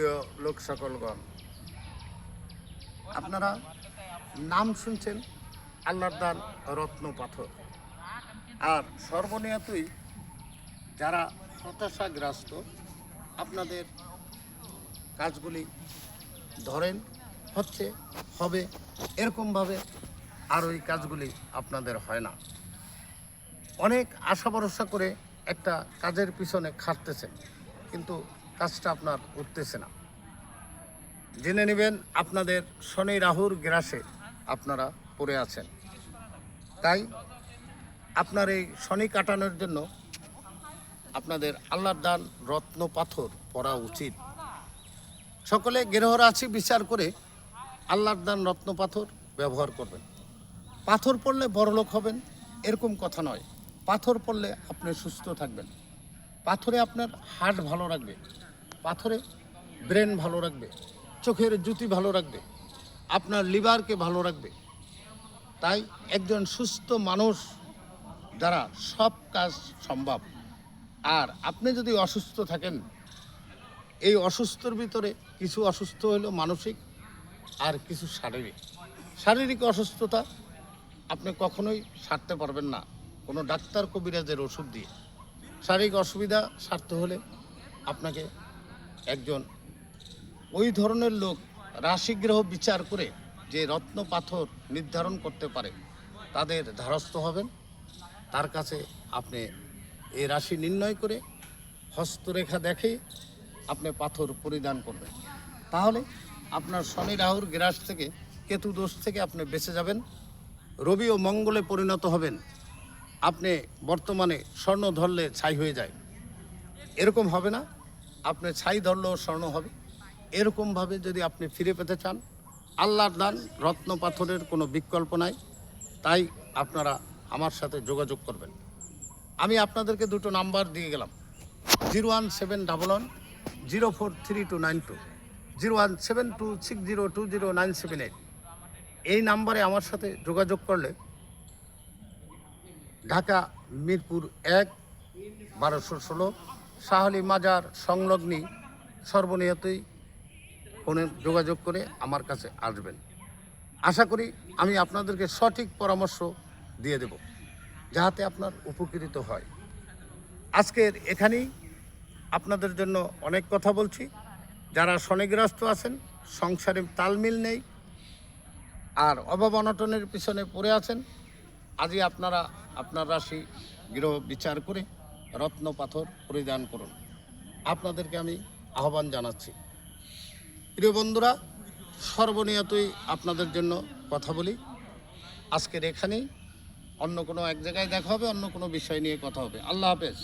প্রিয় লোক সকলগণ, আপনারা নাম শুনছেন আল্লাহর দান রত্ন পাথর। আর সর্বনিয়তই যারা হতাশাগ্রস্ত, আপনাদের কাজগুলি ধরেন, হচ্ছে, হবে, এরকমভাবে আর ওই কাজগুলি আপনাদের হয় না। অনেক আশা ভরসা করে একটা কাজের পিছনে খাটতেছেন, কিন্তু কাজটা আপনার উঠতেছে না। জেনে নেবেন আপনাদের শনি রাহুর গ্রাসে আপনারা পড়ে আছেন। তাই আপনার এই শনি কাটানোর জন্য আপনাদের আল্লাহর দান, রত্ন, পাথর পরা উচিত। সকলে গৃহরাশি বিচার করে আল্লাহর দান, রত্ন, পাথর ব্যবহার করবেন। পাথর পড়লে বড়লোক হবেন, এরকম কথা নয়। পাথর পড়লে আপনি সুস্থ থাকবেন। পাথরে আপনার হার্ট ভালো রাখবে। পাথরে ব্রেন ভালো রাখবে, চোখের জুতি ভালো রাখবে, আপনার লিভারকে ভালো রাখবে। তাই একজন সুস্থ মানুষ দ্বারা সব কাজ সম্ভব। আর আপনি যদি অসুস্থ থাকেন, এই অসুস্থর ভিতরে কিছু অসুস্থ হলো মানসিক আর কিছু শারীরিক। শারীরিক অসুস্থতা আপনি কখনোই সারতে পারবেন না। কোনো ডাক্তার কবিরাজের ওষুধ দিয়ে। শারীরিক অসুবিধা সারতে হলে আপনাকে একজন, ওই ধরনের লোক রাশিগ্রহ বিচার করে যে রত্ন পাথর নির্ধারণ করতে পারে, তাদের ধারস্থ হবেন। তার কাছে আপনি এই রাশি নির্ণয় করে হস্তরেখা দেখে আপনি পাথর পরিধান করবেন। তাহলে আপনার শনি, রাহুর গ্রাস থেকে, কেতু দোষ থেকে আপনি বেঁচে যাবেন। রবি ও মঙ্গলে পরিণত হবেন। আপনি বর্তমানে স্বর্ণ ধরলে ছাই হয়ে যায়। এরকম হবে না। আপনি ছাই ধরলেও স্বর্ণ হবে। এরকমভাবে যদি আপনি ফিরে পেতে চান, আল্লাহর দান, রত্ন পাথরের কোনো বিকল্প নাই। তাই আপনারা আমার সাথে যোগাযোগ করবেন। আমি আপনাদেরকে দুটো নাম্বার দিয়ে গেলাম। Zero one seven double one, zero four three two nine two, zero one seven two six zero two zero nine seven eight. এই নাম্বারে আমার সাথে যোগাযোগ করলে ঢাকা মিরপুর এক, বারোশো ষোলো শাহলি মাজার সংলগ্নী সর্বনিয়তই ফোনে যোগাযোগ করে আমার কাছে আসবেন। আশা করি আমি আপনাদেরকে সঠিক পরামর্শ দিয়ে দেব যাহাতে আপনার উপকৃত হয়। আজকের এখানেই আপনাদের জন্য অনেক কথা বলছি। যারা শনিগ্রস্ত আছেন, সংসারে তালমিল নেই, আর অভাব অনটনের পিছনে পড়ে আছেন, আজই আপনারা, আপনার রাশি গৃহ বিচার করে রত্ন পাথর পরিধান করুন। আপনাদেরকে আমি আহ্বান জানাচ্ছি। প্রিয় বন্ধুরা, সর্বনিয়তই আপনাদের জন্য কথা বলি। আজকের এখানেই অন্য কোনো এক জায়গায় দেখা হবে, অন্য কোনো বিষয় নিয়ে কথা হবে। আল্লাহ হাফেজ।